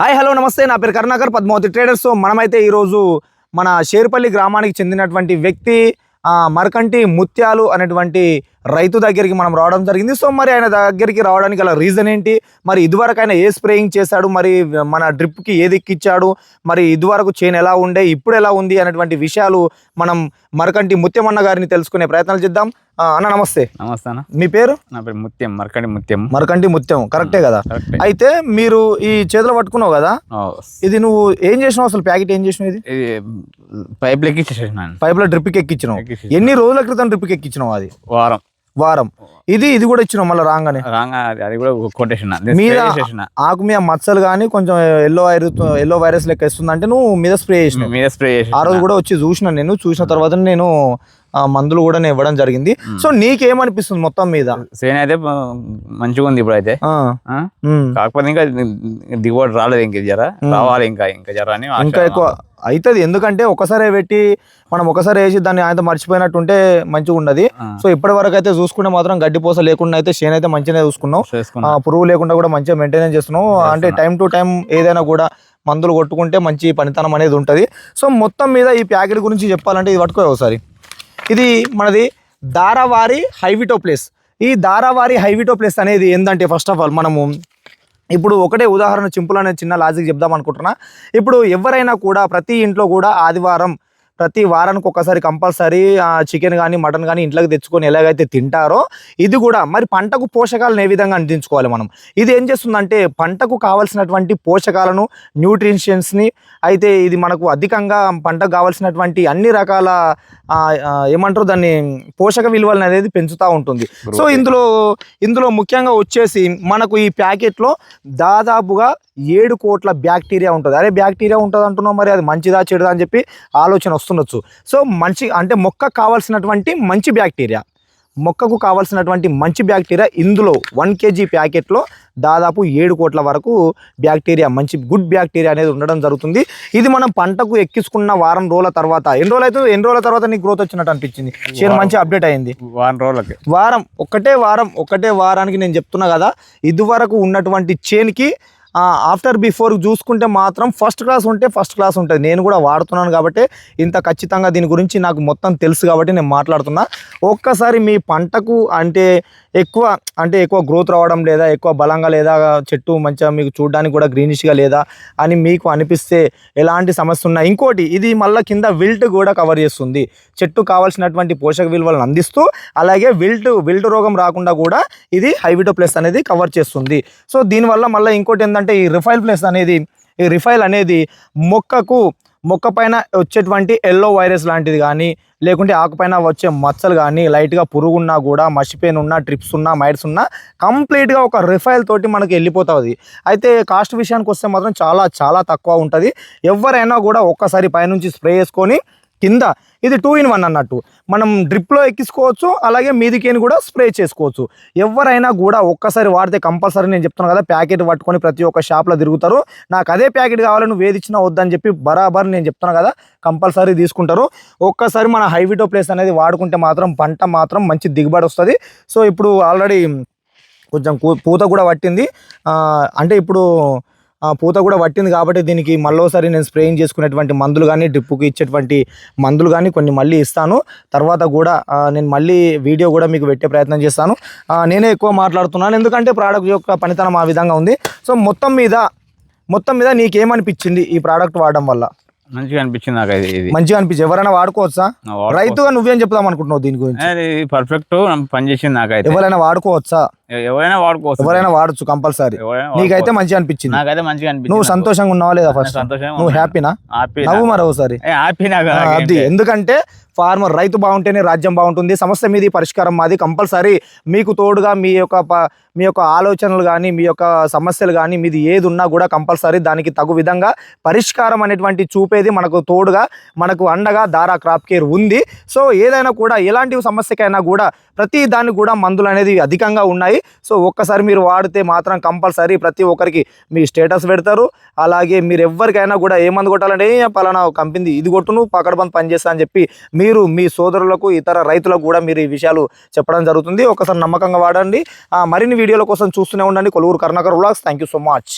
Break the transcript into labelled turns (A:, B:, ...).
A: Hi hello నమస్తే. నా పేరు కరుణాకర్ పద్మావతి ట్రేడర్స్. సో మనమైతే ఈరోజు మన షేర్పల్లి గ్రామానికి చెందినటువంటి వ్యక్తి మరకంటి ముత్యాలు అనేటువంటి రైతు దగ్గరికి మనం రావడం జరిగింది. సో మరి ఆయన దగ్గరికి రావడానికి గల రీజన్ ఏంటి? మరి ఇదివరకు ఆయన ఏ స్ప్రేయింగ్ చేశాడు? మరి మన డ్రిప్కి ఏది ఎక్కిచ్చాడు? మరి ఇదివరకు చేను ఎలా ఉండే? ఇప్పుడు ఎలా ఉంది? అనేటువంటి విషయాలు మనం మరకంటి ముత్యమన్న గారిని తెలుసుకునే ప్రయత్నాలు చేద్దాం. అన్న నమస్తే.
B: నమస్తే అన్న.
A: మీ పేరు?
B: నా పేరు ముత్యం మరకడి ముత్యం.
A: మరకంటి ముత్యం కరెక్టే కదా. అయితే మీరు ఈ చేతిలో పట్టుకున్నావు కదా? ఇది నువ్వు ఏం చేసినావు అసలు? ప్యాకెట్ ఏం చేసినావు ఇది?
B: పైప్ లెక్కి ఇచ్చేసేసినాను
A: పైప్లో డ్రిప్కి ఎక్కించినావు. ఎన్ని రోజుల క్రితం డ్రిప్కి ఎక్కించినావు అది?
B: వారం.
A: వారం. ఇది ఇది కూడా ఇచ్చినావు మళ్ళీ రాగానే?
B: రాగా అది- కూడా కొట్టేసిన
A: మీద
B: చేసిన
A: ఆకు మీద మచ్చలు కానీ కొంచెం ఎల్లో వైరస్ ఎల్లో వైరస్ లెక్క ఇస్తుంది అంటే నువ్వు మీద స్ప్రే చేసినావు.
B: మీద స్ప్రే చేసి
A: ఆ రోజు కూడా వచ్చి చూసిన నేను. చూసిన తర్వాత నేను మందులు కూడా నేను ఇవ్వడం జరిగింది. సో నీకేమనిపిస్తుంది మొత్తం మీద?
B: సేన అయితే మంచిగా ఉంది ఇప్పుడు అయితే?
A: ఉమ్.
B: కాకపోతే ఇంకా దిగుబడి రాలేదు ఇంక జర. రావాలి ఇంకా ఇంకా జర అని.
A: ఇంకా ఎక్కువ అవుతుంది ఎందుకంటే ఒకసారి పెట్టి మనం ఒకసారి వేసి దాన్ని ఆయన మర్చిపోయినట్టు ఉంటే మంచిగా ఉండదు. సో ఇప్పటి వరకు అయితే చూసుకుంటే మాత్రం గడ్డి పూస లేకుండా అయితే చేను అయితే చూసుకున్నావు
B: చేసుకున్నా.
A: ఆ, పురుగు లేకుండా కూడా మంచిగా మెయింటెనెన్స్ చేస్తున్నావు అంటే టైం టు టైం ఏదైనా కూడా మందులు కొట్టుకుంటే మంచి పనితనం అనేది ఉంటుంది. సో మొత్తం మీద ఈ ప్యాకెట్ గురించి చెప్పాలంటే ఇది పట్టుకో ఒకసారి. ఇది మనది దారావారి హైవిటో ప్లేస్. ఈ దారావారి హైవిటో ప్లేస్ అనేది ఏంటంటే ఫస్ట్ ఆఫ్ ఆల్ మనము ఇప్పుడు ఒకటే ఉదాహరణ చింపులు అనే చిన్న లాజిక్ చెప్దాం అనుకుంటున్నా. ఇప్పుడు ఎవరైనా కూడా ప్రతి ఇంట్లో కూడా ఆదివారం ప్రతి వారానికి ఒకసారి కంపల్సరీ చికెన్ కానీ మటన్ కానీ ఇంట్లోకి తెచ్చుకొని ఎలాగైతే తింటారో ఇది కూడా మరి పంటకు పోషకాలను ఏ విధంగా అందించుకోవాలి మనం? ఇది ఏం చేస్తుందంటే పంటకు కావాల్సినటువంటి పోషకాలను న్యూట్రిషన్స్ని అయితే ఇది మనకు అధికంగా పంటకు కావాల్సినటువంటి అన్ని రకాల ఏమంటారు దాన్ని పోషక విలువలను అనేది పెంచుతూ ఉంటుంది. సో ఇందులో ఇందులో ముఖ్యంగా వచ్చేసి మనకు ఈ ప్యాకెట్లో దాదాపుగా ఏడు కోట్ల బ్యాక్టీరియా ఉంటుంది. అరే బ్యాక్టీరియా ఉంటుంది అంటున్నావు మరి అది మంచిదా చెడుదా అని చెప్పి ఆలోచన వస్తుండొచ్చు సో మంచి అంటే మొక్క కావాల్సినటువంటి మంచి బ్యాక్టీరియా. మొక్కకు కావాల్సినటువంటి మంచి బ్యాక్టీరియా ఇందులో వన్ కేజీ ప్యాకెట్లో దాదాపు ఏడు కోట్ల వరకు బ్యాక్టీరియా మంచి గుడ్ బ్యాక్టీరియా అనేది ఉండడం జరుగుతుంది. ఇది మనం పంటకు ఎక్కించుకున్న వారం రోజుల తర్వాత ఎన్ని రోజులు అయితే ఎన్ని రోజుల తర్వాత నీకు గ్రోత్ వచ్చినట్టు అనిపించింది? చేను మంచి అప్డేట్ అయింది.
B: వారం రోజులకి.
A: వారం ఒక్కటే వారం ఒక్కటే వారానికి నేను చెప్తున్నా కదా ఇదివరకు ఉన్నటువంటి చేనికి ఆఫ్టర్ బిఫోర్ చూసుకుంటే మాత్రం ఫస్ట్ క్లాస్ ఉంటే ఫస్ట్ క్లాస్ ఉంటుంది. నేను కూడా వాడుతున్నాను కాబట్టి ఇంత ఖచ్చితంగా దీని గురించి నాకు మొత్తం తెలుసు కాబట్టి నేను మాట్లాడుతున్నా. ఒక్కసారి మీ పంటకు అంటే ఎక్కువ అంటే ఎక్కువ గ్రోత్ రావడం లేదా ఎక్కువ బలంగా లేదా చెట్టు మంచిగా మీకు చూడడానికి కూడా గ్రీనిష్గా లేదా అని మీకు అనిపిస్తే ఎలాంటి సమస్య ఉన్నా ఇంకోటి ఇది మళ్ళీ కింద విల్ట్ కూడా కవర్ చేస్తుంది. చెట్టు కావాల్సినటువంటి పోషక విలువలను అందిస్తూ అలాగే విల్ట్ విల్ట్ రోగం రాకుండా కూడా ఇది హైవిటో ప్లస్ అనేది కవర్ చేస్తుంది. సో దీనివల్ల మళ్ళీ ఇంకోటి ఏంటంటే ఈ రిఫైల్ ప్లస్ అనేది ఈ రిఫైల్ అనేది మొక్కకు మొక్క పైన వచ్చేటువంటి ఎల్లో వైరస్ లాంటిది కానీ లేకుంటే ఆకుపైన వచ్చే మచ్చలు కానీ లైట్గా పురుగు ఉన్నా కూడా మసిపోయిన ఉన్నా ట్రిప్స్ ఉన్నా మైడ్స్ ఉన్నా కంప్లీట్గా ఒక రిఫైల్ తోటి మనకి వెళ్ళిపోతుంది. అయితే కాస్ట్ విషయానికి వస్తే మాత్రం చాలా చాలా తక్కువ ఉంటుంది. ఎవరైనా కూడా ఒక్కసారి పైనుంచి స్ప్రే చేసుకొని కింద ఇది టూ ఇన్ వన్ అన్నట్టు. మనం డ్రిప్లో ఎక్కించుకోవచ్చు అలాగే మీదికేని కూడా స్ప్రే చేసుకోవచ్చు. ఎవరైనా కూడా ఒక్కసారి వాడితే కంపల్సరీ నేను చెప్తున్నాను కదా ప్యాకెట్ పట్టుకొని ప్రతి ఒక్క షాప్లో తిరుగుతారు. నాకు అదే ప్యాకెట్ కావాలని నువ్వు వద్దని చెప్పి బరాబర్ నేను చెప్తున్నాను కదా కంపల్సరీ తీసుకుంటారు. ఒక్కసారి మన హైవిటో ప్లేస్ అనేది వాడుకుంటే మాత్రం పంట మాత్రం మంచి దిగుబడి వస్తుంది. సో ఇప్పుడు ఆల్రెడీ కొంచెం కూ- పూత కూడా పట్టింది. అంటే ఇప్పుడు పూత కూడా పట్టింది కాబట్టి దీనికి మళ్ళీసారి నేను స్ప్రేయింగ్ చేసుకునేటువంటి మందులు కానీ డ్రిప్పుకి ఇచ్చేటువంటి మందులు కానీ కొన్ని మళ్ళీ ఇస్తాను. తర్వాత కూడా నేను మళ్ళీ వీడియో కూడా మీకు పెట్టే ప్రయత్నం చేస్తాను. నేనే ఎక్కువ మాట్లాడుతున్నాను. ఎందుకంటే ప్రోడక్ట్ యొక్క పనితనం ఆ విధంగా ఉంది. సో మొత్తం మీద మొత్తం మీద నీకేమనిపించింది ఈ ప్రోడక్ట్ వాడడం వల్ల?
B: మంచిగా అనిపించింది నాకు ఇది
A: మంచిగా అనిపించింది. ఎవరైనా వాడుకోవచ్చా? రైతుగా నువ్వేం చెప్దాం అనుకుంటున్నావు దీని గురించి?
B: పర్ఫెక్ట్ పనిచేసింది నాకైతే.
A: ఎవరైనా వాడుకోవచ్చా?
B: ఎవరైనా వాడుకోవచ్చు.
A: ఎవరైనా వాడచ్చు కంపల్సరీ. నీకైతే. మంచిగా అనిపించింది.
B: నాకైతే మంచిగా అనిపించింది
A: నువ్వు. సంతోషంగా ఉన్నావా లేదా ఫస్ట్
B: సంతోషంగా
A: నువ్వు. హ్యాపీనా?
B: హ్యాపీ
A: నవ్వు మరి ఒకసారి.
B: ఏ, హ్యాపీ నాకు
A: ఆ,
B: నాకేం
A: అది. ఎందుకంటే ఫార్మర్ రైతు బాగుంటేనే రాజ్యం బాగుంటుంది. సమస్య మీది పరిష్కారం మాది కంపల్సరీ. మీకు తోడుగా మీ యొక్క మీ యొక్క ఆలోచనలు కానీ మీ యొక్క సమస్యలు కానీ మీది ఏది ఉన్నా కూడా కంపల్సరీ దానికి తగు విధంగా పరిష్కారం అనేటువంటి చూపేది మనకు తోడుగా మనకు అండగా దారా క్రాప్ కేర్ ఉంది. సో ఏదైనా కూడా ఎలాంటి సమస్యకైనా కూడా ప్రతి దానికి కూడా మందులు అనేది అధికంగా ఉన్నాయి. సో ఒక్కసారి మీరు వాడితే మాత్రం కంపల్సరీ ప్రతి ఒక్కరికి మీ స్టేటస్ పెడతారు. అలాగే మీరు ఎవరికైనా కూడా ఏ మందు కొట్టాలంటే పలానా కంపెనీ ఇది కొట్టును నువ్వు పకడ్బంద్ పనిచేస్తా అని చెప్పి మీరు మీ సోదరులకు ఇతర రైతులకు కూడా మీరు ఈ విషయాలు చెప్పడం జరుగుతుంది. ఒకసారి నమ్మకంగా వాడండి. మరిన్ని వీడియోల కోసం చూస్తూనే ఉండండి. కొలువురు Karnakar vlogs thank you so much.